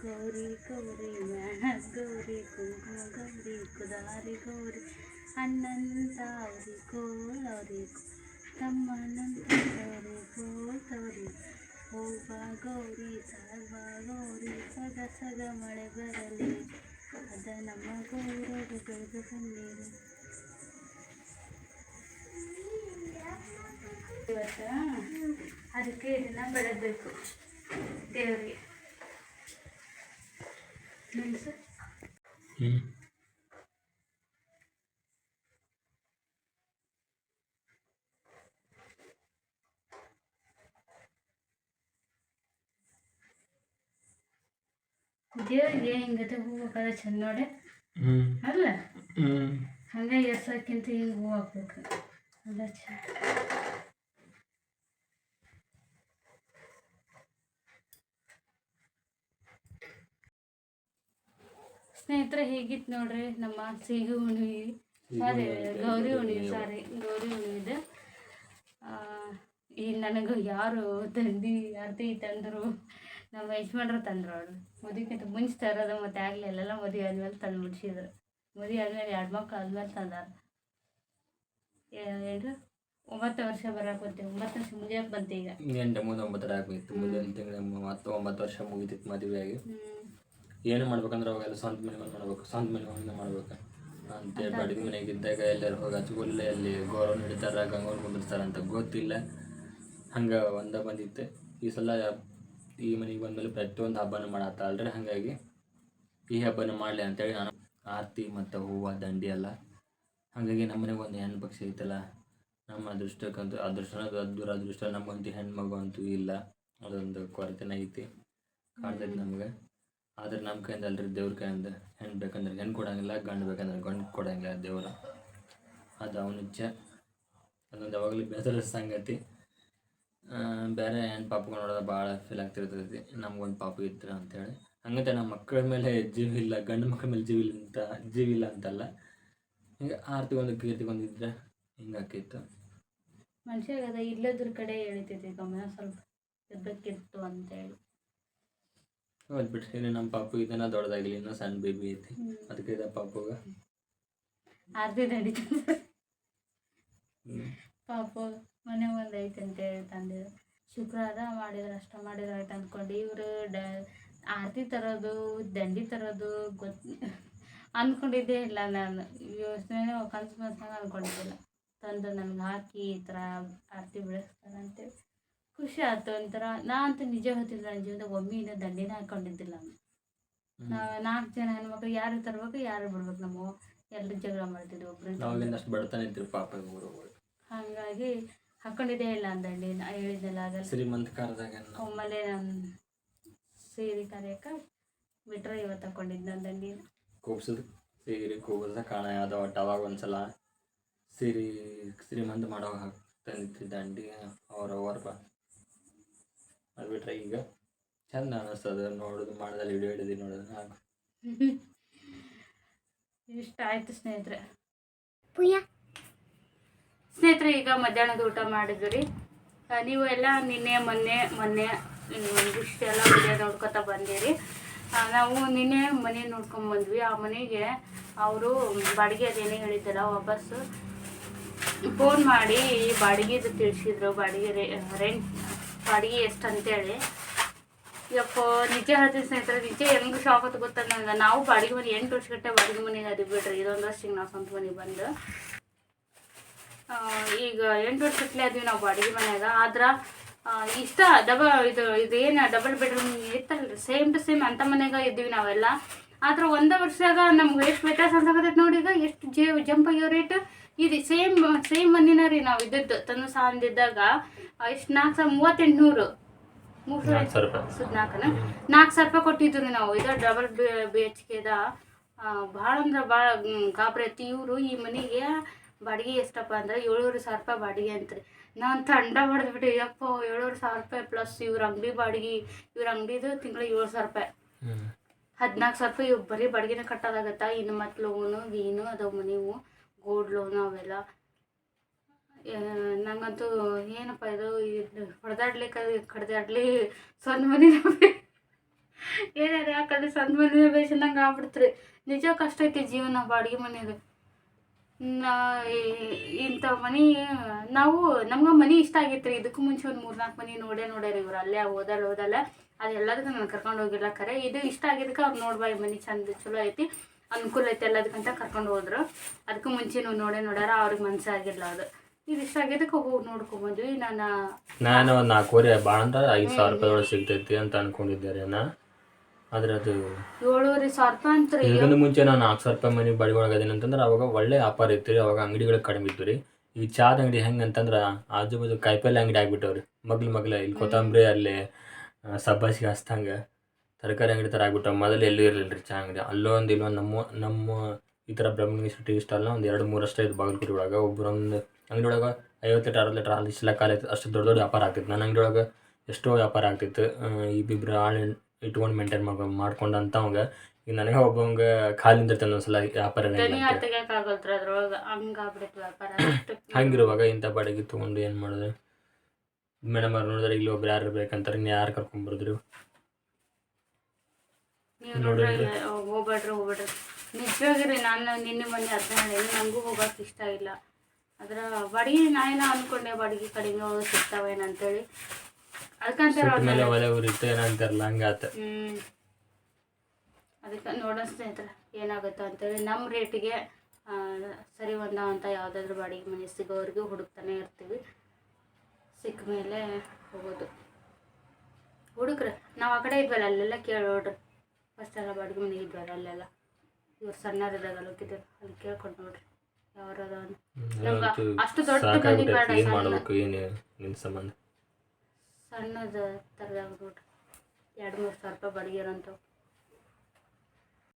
ಗೌರಿ ಗೌರಿ ಮೇಣ ಗೌರಿ ಕುಂಕುಮ ಗೌರಿ ಕುದಾರಿ ಗೌರಿ ಅಣ್ಣಂತಾವ್ರಿ ಕೋಳವ್ರಿ ತಮ್ಮನಂತವ್ರಿ ಕೋತವ್ರಿ ಹೋಗ ಗೌರಿ ಸಾಲ್ವ ಗೌರಿ ಸಗ ಸಗ ಮಳೆ ಬರಲಿ ಅದ ನಮ್ಮ ಗೌರವ ಬೆಳೆದು ಬಂದಿರು ಅದಕ್ಕೆ ಇದನ್ನ ಬೆಳೆದಬೇಕು ದೇವರಿಗೆ. ಮೆಣಸು ದೇವರಿಗೆ ಹಿಂಗತೆ ಹೂ ಹಾಕೋದ ಚಂದ ನೋಡಿ. ಅಲ್ಲ? ಹಂಗೆ ಎರ್ಸೋಕ್ಕಿಂತ ಹಿಂಗೆ ಹೂ ಹಾಕ್ಬೇಕು. ಅದ ಚಂದ ಸ್ನೇಹಿತರೆ ಹೇಗಿತ್ತು ನೋಡ್ರಿ ನಮ್ಮ ಸಿಹಿ ಹುಣ್ಣಿಮೆ. ಸಾರಿ ಗೌರಿ ಹುಣ್ಣಿಮೆ ಸಾರಿ ಗೌರಿ ಹುಣ್ಣಿಮೆದು ಈ ನನಗೆ ಯಾರು ತಂದು ಅರ್ಧಿ ತಂದರು ನಮ್ಮ ಯಜಮಾನ್ರು ತಂದ್ರು ಅವರು. ಮದುವೆಗಿಂತ ಮುಂಚೆ ತರೋದು ಮತ್ತೆ ಆಗಲಿಲ್ಲ ಎಲ್ಲೆಲ್ಲ ಮದುವೆ ಆದ್ಮೇಲೆ ತಂದು ಮುಡ್ಸಿದ್ರು ಮದುವೆ ಆದ್ಮೇಲೆ ಎರಡು ಮಕ್ಳು ಆದ್ಮೇಲೆ ತಂದಾರ. ಏನು ಒಂಬತ್ತು ವರ್ಷ ಬರಕ್ಕೆ ಒಂಬತ್ತು ವರ್ಷ ಮುಗಿಯಕ್ಕೆ ಬಂತು ಈಗ. ಎಂಟು ಮೂರು ಒಂಬತ್ತರ ಆಗಬೇಕಿತ್ತು ಮುಂದಿನ ತಿಂಗಳ ಮತ್ತು ಒಂಬತ್ತು ವರ್ಷ ಮುಗಿತಿತ್ತು ಮದುವೆಯಾಗಿ ಏನು ಮಾಡ್ಬೇಕಂದ್ರೆ ಅವಾಗೆಲ್ಲ ಸ್ವಂತ ಮನೆ ಮಾಡ್ಬೇಕು. ಸ್ವಂತ ಮನೆ ಮಾಡ್ಬೇಕು. ಅಂತೇಳಿ ಬಡಗಿ ಮನೆಗೆ ಇದ್ದಾಗ ಎಲ್ಲರೂ ಹೋಗಿ ಹಚ್ಕೊಲ್ಲೇ ಅಲ್ಲಿ ಗೌರವ ನಡೀತಾರ ಗಂಗೋರ್ ಕುಂದಿರ್ತಾರ ಅಂತ ಗೊತ್ತಿಲ್ಲ. ಹಂಗೆ ಒಂದ ಬಂದಿತ್ತು. ಈ ಸಲ ಈ ಮನೆಗೆ ಬಂದಮೇಲೆ ಪ್ರತಿಯೊಂದು ಹಬ್ಬನ ಮಾಡತ್ತ ಅಲ್ರಿ ಹಾಗಾಗಿ? ಈ ಹಬ್ಬನ ಮಾಡಲಿ ಅಂತೇಳಿ ನಾನು ಆರತಿ ಮತ್ತು ಹೂವು, ದಂಡಿ ಎಲ್ಲ. ಹಾಗಾಗಿ ನಮ್ಮ ಮನೆಗೆ ಒಂದು ಹೆಣ್ಣು ಪಕ್ಷಿ ಐತಲ್ಲ, ನಮ್ಮ ಅದೃಷ್ಟಕ್ಕಂತೂ ಅದೃಷ್ಟ ದುರದೃಷ್ಟ ನಮಗಂತೂ ಮಗು ಅಂತೂ ಇಲ್ಲ. ಅದೊಂದು ಕೊರತೆನ ಐತಿ, ಕಾಣ್ತೈತಿ ನಮ್ಗೆ. ಆದ್ರೆ ನಮ್ಮ ಕೈಯಿಂದ ಅಲ್ರಿ, ದೇವ್ರ ಕೈಯಿಂದ ಹೆಣ್ಣು ಬೇಕಂದ್ರೆ ಹೆಣ್ಣು ಕೊಡಂಗಿಲ್ಲ, ಗಂಡು ಬೇಕಂದ್ರೆ ಗಂಡು ಕೊಡಂಗಿಲ್ಲ ದೇವರು. ಅದು ಅವನ ಇಚ್ಛೆ. ಅದೊಂದು ಯಾವಾಗಲೂ ಬೇಸರ ಸಂಗತಿ. ಬೇರೆ ಹೆಣ್ಣು ಪಾಪಗಳು ನೋಡಿದ್ರೆ ಭಾಳ ಫೀಲ್ ಆಗ್ತಿರ್ತೈತಿ. ನಮ್ಗೊಂದು ಪಾಪ ಇದ್ರೆ ಅಂತೇಳಿ. ಹಂಗಂತ ನಮ್ಮ ಮಕ್ಕಳ ಮೇಲೆ ಜೀವ ಇಲ್ಲ ಗಂಡು ಮಕ್ಕಳ ಮೇಲೆ ಜೀವ ಇಲ್ಲ ಅಂತ ಜೀವ ಇಲ್ಲ ಅಂತಲ್ಲ. ಹಿಂಗೆ ಆರ್ತಿ ಒಂದು ಕೀರ್ತಿ ಒಂದು ಇದ್ರೆ ಹಿಂಗೆ ಆಕಿತ್ತು ಮನುಷ್ಯಾಗ ಅದ ಇಲ್ಲದ್ರ ಕಡೆ ಎಳಿತೈತಿ ಗಮನ ಸ್ವಲ್ಪ ಇರ್ಬೇಕಿತ್ತು ಅಂತೇಳಿ. ಅದು ಬಿಟ್ಟು ನಮ್ಮ ಪಾಪು ಇದನ್ನ ದೊಡ್ಡದಾಗಲಿ ಇನ್ನೂ ಸಣ್ಣ ಬೇಬಿ ಐತಿ. ಅದಕ್ಕೆ ಇದೆ ಪಾಪುಗ. ಆರ್ತಿ ನಡೀತದೆ. ಪಾಪ ಮನೆ ಒಂದು ಐತೆ ಅಂತೇಳಿ ತಂದಿದ್ರು ಶುಕ್ರವಾರ ಮಾಡಿದ್ರೆ ಅಷ್ಟ ಮಾಡಿದ್ರೆ ಆಯ್ತು ಅಂದ್ಕೊಂಡು ಇವರು ಡ ಆರತಿ ತರೋದು ದಂಡಿ ತರೋದು ಗೊತ್ ಅಂದ್ಕೊಂಡಿದ್ದೇ ಇಲ್ಲ ನಾನು. ಯೋಚನೆ ಕನ್ಸು ಮನ್ಸಾಗ ಅಂದ್ಕೊಂಡಿದ್ದಿಲ್ಲ ತಂದು ನನಗೆ ಹಾಕಿ ಈ ಥರ ಆರತಿ ಬೆಳೆಸ್ತಾರೆ ಅಂತೇಳಿ ಖುಷಿ ಆಯ್ತು ಒಂಥರ. ನಾ ಅಂತೂ ನಿಜ ಗೊತ್ತಿಲ್ಲ ನನ್ನ ಜೀವನದಾಗ ಒಮ್ಮೆ ಇನ್ನೂ ದಂಡಿನ ಹಾಕೊಂಡಿದ್ದಿಲ್ಲ ನಾವು ನಾಲ್ಕು ಜನ ಹೆಣ್ಮಕ್ಳು ಯಾರು ತರ್ಬೇಕು ಯಾರು ಬಿಡ್ಬೇಕು ನಮ್ಮ ಎಲ್ಲರೂ ಜಗಳ ಮಾಡ್ತಿದ್ವಿ ಒಬ್ಬರು ಹಾಗಾಗಿ ಹಾಕೊಂಡಿದ್ದೇ ಇಲ್ಲ ಅಂದಂಡಿ ನಾ ಹೇಳಿದ್ದೆಲ್ಲ ಆಗಲ್ಲ ಶ್ರೀಮಂತ ಕಾರ್ದಾಗ ಒಮ್ಮೆಲೆ ನಾನು ಸೀರೆ ಕರೆಯಕ್ಕ ಬಿಟ್ರೆ ಇವತ್ತು ಹಾಕೊಂಡಿದ್ದೆ ಅಂದಂಡಿ ಕೂಬ್ಸದ ಸೀರೆ ಕೂಗಲ್ದ ಕಾಣ ಯಾವ್ದೋ ಒಟ್ಟು ಅವಾಗ ಒಂದ್ಸಲ ಸೀರೆ ಶ್ರೀಮಂತ ಮಾಡೋ ತಂದಿದ್ದ ಅಂಡಿ ಅವ್ರ ಅವ್ರ ಬಾ. ಅದು ಬಿಟ್ರೆ ಈಗ ಚಂದ ಅನ್ನಿಸ್ತದ ನೋಡೋದು ಮಾಡ್ದಲ್ಲಿ ವಿಡಿಯೋ ಹಿಡಿದಿ ನೋಡೋದು ಹಾಕು (laughs) ಇಷ್ಟ ಆಯ್ತು ಸ್ನೇಹಿತರೆ. ಪುಯ್ಯ ಸ್ನೇಹಿತರೆ ಈಗ ಮಧ್ಯಾಹ್ನದ ಊಟ ಮಾಡಿದ್ವಿ ರೀ. ಆ, ನೀವು ಎಲ್ಲ ನಿನ್ನೆ ಮೊನ್ನೆ ಮೊನ್ನೆ ಇಷ್ಟೆಲ್ಲ ವಿಡಿಯೋ ನೋಡ್ಕೊತಾ ಬಂದಿರಿ ನಾವು ನಿನ್ನೆ ಮನೆ ನೋಡ್ಕೊಂಡ್ ಬಂದ್ವಿ. ಆ ಮನೆಗೆ ಅವರು ಬಾಡಿಗೆ ಅದೇನೇ ಹೇಳಿದ್ದಲ್ಲ ವಾಪಸ್ಸು ಫೋನ್ ಮಾಡಿ ಬಾಡಿಗೆದು ತಿಳಿಸಿದ್ರು. ಬಾಡಿಗೆ ರೆಂಟ್ ಬಾಡಿಗೆ ಎಷ್ಟು ಅಂತೇಳಿ. ಯಪ್ಪ ನಿಜ ಹೇಳ್ತೀನಿ ಸ್ನೇಹಿತರೆ ನಿಜ ಹೆಂಗೆ ಶಾಕ್ ಅಂತ ಗೊತ್ತಾಗ ನಾವು ಬಾಡಿಗೆ ಮನೆ ಎಂಟು ವರ್ಷ ಗಟ್ಟೆ ಬಾಡಿಗೆ ಮನೆಗೆ ಅದು ಬಿಡ್ರಿ. ಇದೊಂದು ವರ್ಷ ನಾವು ಸ್ವಂತ ಮನೆಗೆ ಬಂದು. ಈಗ ಎಂಟು ವರ್ಷಕ್ಕೆ ಅದೀವಿ ನಾವು ಬಾಡಿಗೆ ಮನ್ಯಾಗ ಆದ್ರೆ ಇಷ್ಟ ಡಬ ಇದು ಇದು ಏನು ಡಬಲ್ ಬೆಡ್ರೂಮ್ ಇತ್ತಲ್ರಿ? ಸೇಮ್ ಟು ಸೇಮ್ ಅಂತ ಮನೆಯಾಗ ಇದ್ವಿ ನಾವೆಲ್ಲ. ಆದ್ರೆ ಒಂದೇ ವರ್ಷದಾಗ ನಮ್ಗೆ ಎಷ್ಟು ವ್ಯತ್ಯಾಸ ಅನ್ಸಕತ್ತೈತೆ ನೋಡಿ ಈಗ ಎಷ್ಟು ಜೇ ಜಂಪ್ ಆಗ್ಯವ ರೇಟ್ ಇದು ಸೇಮ್ ಸೇಮ್ ಮನಿನ ರೀ ನಾವು ಇದ್ದದ್ದು. ತನ್ನ ಸಾಂದಿದ್ದಾಗ ಎಷ್ಟು ನಾಲ್ಕು ಸಾವಿರ ಮೂವತ್ತೆಂಟುನೂರು. ಮೂರು ಸಾವಿರ ನಾಲ್ಕನ ನಾಲ್ಕು ಸಾವಿರ ರೂಪಾಯಿ ಕೊಟ್ಟಿದ್ದು ರೀ ನಾವು. ಇದು ಡಬಲ್ ಬಿ ಎಚ್ ಕೆದ ಭಾಳ ಅಂದ್ರೆ ಭಾಳ ಗಾಬರಿ ಐತಿ. ಇವರು ಈ ಮನೆಗೆ ಬಾಡಿಗೆ ಎಷ್ಟಪ್ಪ ಅಂದ್ರೆ ಏಳುವರೆ ಸಾವಿರ ರೂಪಾಯಿ ಬಾಡಿಗೆ ಅಂತ್ರಿ. ನಾನು ತಂಡ ಹೊಡೆದ್ಬಿಟ್ಟು ಯಪ್ಪ ಏಳುವರೆ ಸಾವಿರ ರೂಪಾಯಿ ಪ್ಲಸ್ ಇವ್ರ ಅಂಗಡಿ ಬಾಡಿಗೆ ಇವ್ರ ಅಂಗಡಿದು ತಿಂಗಳಿಗೆ ಏಳು ಸಾವಿರ ರೂಪಾಯಿ. ಹದಿನಾಲ್ಕು ಸಾವಿರ ರೂಪಾಯಿ ಬರೀ ಬಾಡಿಗೆನ ಕಟ್ಟೋದಾಗತ್ತಾ? ಇನ್ನು ಮತ್ತು ಲೋನು ವೀನು ಅದಾವ ಮನೆವು ಗೋಲ್ಡ್ ಲೋನು ಅವೆಲ್ಲ. ನಂಗಂತೂ ಏನಪ್ಪ ಇದು ಹೊಡೆದಾಡ್ಲಿಕ್ಕೆ ಕಡ್ದಾಡ್ಲಿ ಸ್ವಂತ ಮನೆ ಏನಾರ ಯಾಕಂದ್ರೆ ಸ್ವಂತ ಮನೆ ಬೇಸಂದಂಗೆ ಆಗ್ಬಿಡ್ತ್ರಿ. ನಿಜ ಕಷ್ಟ ಐತಿ ಜೀವನ ಬಾಡಿಗೆ ಈ- ಇಂಥ ಮನೆ, ನಾವು, ನಮ್ಗೆ ಮನೆ ಇಷ್ಟ ಆಗೈತೆ ರೀ ಇದಕ್ಕೂ ಮುಂಚೆ ಒಂದು ಮೂರು ನಾಲ್ಕು ಮನೆ ನೋಡೇ ನೋಡ್ಯಾರ ಇವ್ರು. ಅಲ್ಲೇ ಓದಲ್ಲ ಓದಲ್ಲ ಅದೆಲ್ಲದಕ್ಕೂ ನಾನು ಕರ್ಕೊಂಡು ಹೋಗಿಲ್ಲ ಖರೆ. ಇದು ಇಷ್ಟ ಆಗಿದ್ದಕ್ಕೆ ಅವ್ರು ನೋಡ್ಬಾ ಈ ಮನೆ ಚಂದ, ಚಲೋ ಐತಿ. ಅನುಕೂಲ ಐತಿ ಎಲ್ಲದಕ್ಕಂತ ಕರ್ಕೊಂಡು ಹೋದ್ರು. ಅದಕ್ಕೂ ಮುಂಚೆ ನೀವು ನೋಡೇ ನೋಡ್ಯಾರ, ಅವ್ರಿಗೆ ಮನ್ಸು ಆಗಿಲ್ಲ ಅದು. ಇದು ಇಷ್ಟ ಆಗಿದ್ದಕ್ಕೆ ಹೋಗಿ ನೋಡ್ಕೊಂಬಂದ್ವಿ ನಾನು ನಾನು ಒಂದು ನಾಲ್ಕೂವರೆ ಭಾಳ ಅಂದ್ರೆ ಐದು ಸಾವಿರ ರೂಪಾಯಿ ಸಿಗ್ತೈತಿ ಅಂತ ಅನ್ಕೊಂಡಿದ್ದೆ ನಾ ಆದ್ರೆ ಅದು ಏಳುವರೆ ಸಾವಿರ ರೂಪಾಯಿ ಮುಂಚೆ ನಾನು ನಾಲ್ಕು ಸಾವಿರ ರೂಪಾಯಿ ಮನೆ ಬಾಡಿ ಒಳಗೆ ಅದೇನು ಅಂತಂದ್ರೆ ಅವಾಗ ಒಳ್ಳೆ ವ್ಯಾಪಾರ ಇತ್ತು ರೀ ಅವಾಗ ಅಂಗಡಿಗಳು ಕಡಿಮೆ ಇತ್ತು ರೀ. ಈ ಚಾದ ಅಂಗಡಿ ಹೆಂಗೆ ಅಂತಂದ್ರೆ ಆಜು ಬಾಜು ಕಾಯಿಪಲ್ಲೆ ಅಂಗಡಿ ಆಗ್ಬಿಟ್ಟವ್ರಿ ಮಗ್ಲು ಮಗ್ಲ ಇಲ್ಲಿ ಕೊತ್ತಂಬರಿ ಅಲ್ಲಿ ಸಬ್ಬಾಸಿಗೆ ಹಚ್ತಂಗೆ ತರಕಾರಿ ಅಂಗಡಿ ಥರ ಆಗ್ಬಿಟ್ಟವು. ಮೊದಲು ಎಲ್ಲೂ ಇರಲಿಲ್ಲ ರೀ ಚಾ ಅಂಗಡಿ. ಅಲ್ಲೊಂದು ಇಲ್ಲೊಂದು ನಮ್ಮ ನಮ್ಮ ಈ ಥರ ಸಿಟಿ ಟೀ ಸ್ಟಾಲ್ನ ಒಂದು ಎರಡು ಮೂರು ಅಷ್ಟೇ ಇದು ಬಾಗಲಕೋಟೆ ಒಳಗೆ. ಒಬ್ಬರೊಂದು ಅಂಗಡಿ ಒಳಗೆ ಐವತ್ತು ಲೀಟ್ರ್ ಅರವತ್ತು ಲೀಟ್ರ್ ಹಾಲು ಇಷ್ಟೆಲ್ಲ ಕಾಲ ಅಷ್ಟು ದೊಡ್ಡ ದೊಡ್ಡ ವ್ಯಾಪಾರ ಆಗ್ತಿತ್ತು. ನನ್ನ ಅಂಗಡಿ ಒಳಗೆ ಎಷ್ಟೋ ವ್ಯಾಪಾರ ಆಗ್ತಿತ್ತು. ಈ ಇಬ್ಬಿಬ್ರು ಆಳು ಇಟ್ಕೊಂಡು ಮೇಂಟೈನ್ ಮಾಡ್ಕೊ ಮಾಡ್ಕೊಂಡು ಅಂತವಂಗ ಈಗ ನನಗೆ ಒಬ್ಬವಂಗ ಖಾಲಿಂದ ಇರ್ತಾನೆ ಒಂದ್ಸಲ ವ್ಯಾಪಾರ ಹಂಗಿರುವಾಗ ಇಂಥ ಬಾಡಿಗೆ ತೊಗೊಂಡು ಏನು ಮಾಡಿದ್ರೆ ಮೇಡಮ್ ಅವ್ರು ನೋಡಿದ್ರೆ ಇಲ್ಲಿ ಒಬ್ರು ಯಾರು ಬೇಕಂತಾರೆ ಇನ್ನು ಯಾರು ಕರ್ಕೊಂಬರ್ದ್ರಿ ನೀವು ನೋಡ್ರಿ ಹೋಗ್ಬೇಡ್ರಿ ಹೋಗ್ಬೇಡ್ರಿ. ನಿಜವಾಗಿರಿ ನಾನು ನಿನ್ನೆ ಮೊನ್ನೆ ಅರ್ಥ ಹೇಳಿ ನನಗೂ ಹೋಗೋಕೆ ಇಷ್ಟ ಇಲ್ಲ. ಅದರ ಬಾಡಿಗೆ ನಾನೇನೋ ಅನ್ಕೊಂಡೆ ಬಾಡಿಗೆ ಕಡಿಮೆ ಒಳಗೆ ಅದಕ್ಕಂತಾರೆ ಸುಟ್ಟ ಮೇಲೆ ಒಲೆ ಉರಿತು ಏನಂತಾರಲ್ಲ ಹಂಗಾತ. ಹ್ಮ್. ಅದಕ್ಕೆ ನೋಡೋಣ ಸ್ನೇಹಿತರೆ ಏನಾಗುತ್ತೋ ಅಂತೇಳಿ. ನಮ್ಮ ರೇಟಿಗೆ ಸರಿ ಅಂತ ಯಾವುದಾದ್ರೂ ಬಾಡಿಗೆ ಮನೆ ಸಿಗೋವರೆಗೂ ಹುಡುಕ್ತಾನೆ ಇರ್ತೀವಿ. ಸಿಕ್ಕ ಮೇಲೆ ಹೋಗೋದು. ಹುಡುಕ್ರೆ ನಾವು ಆ ಕಡೆ ಇದ್ವಲ್ಲ ಅಲ್ಲೆಲ್ಲ ಕೇಳಿ ನೋಡ್ರಿ. ಫಸ್ಟ್ ಎಲ್ಲ ಬಾಡಿಗೆ ಮನೆ ಇದ್ವಲ್ಲ ಅಲ್ಲೆಲ್ಲ. ಇವ್ರು ಸಣ್ಣರಿದಾಗ ಅಲ್ಲೋಗಿದ್ರು ಅಲ್ಲಿ ಕೇಳ್ಕೊಂಡು ನೋಡ್ರಿ. ನಮ್ಗೆ ಅಷ್ಟು ದೊಡ್ಡ ಬೇಡ ನಿನ್ನ ಸಂಬಂಧ? ಸಣ್ಣದ ಥರದಾಗ ನೋಡ್ರಿ ಎರಡು ಮೂರು ಸಾವಿರ ರೂಪಾಯಿ ಬಾಡಿಗೆ ಇರೋಂಥವು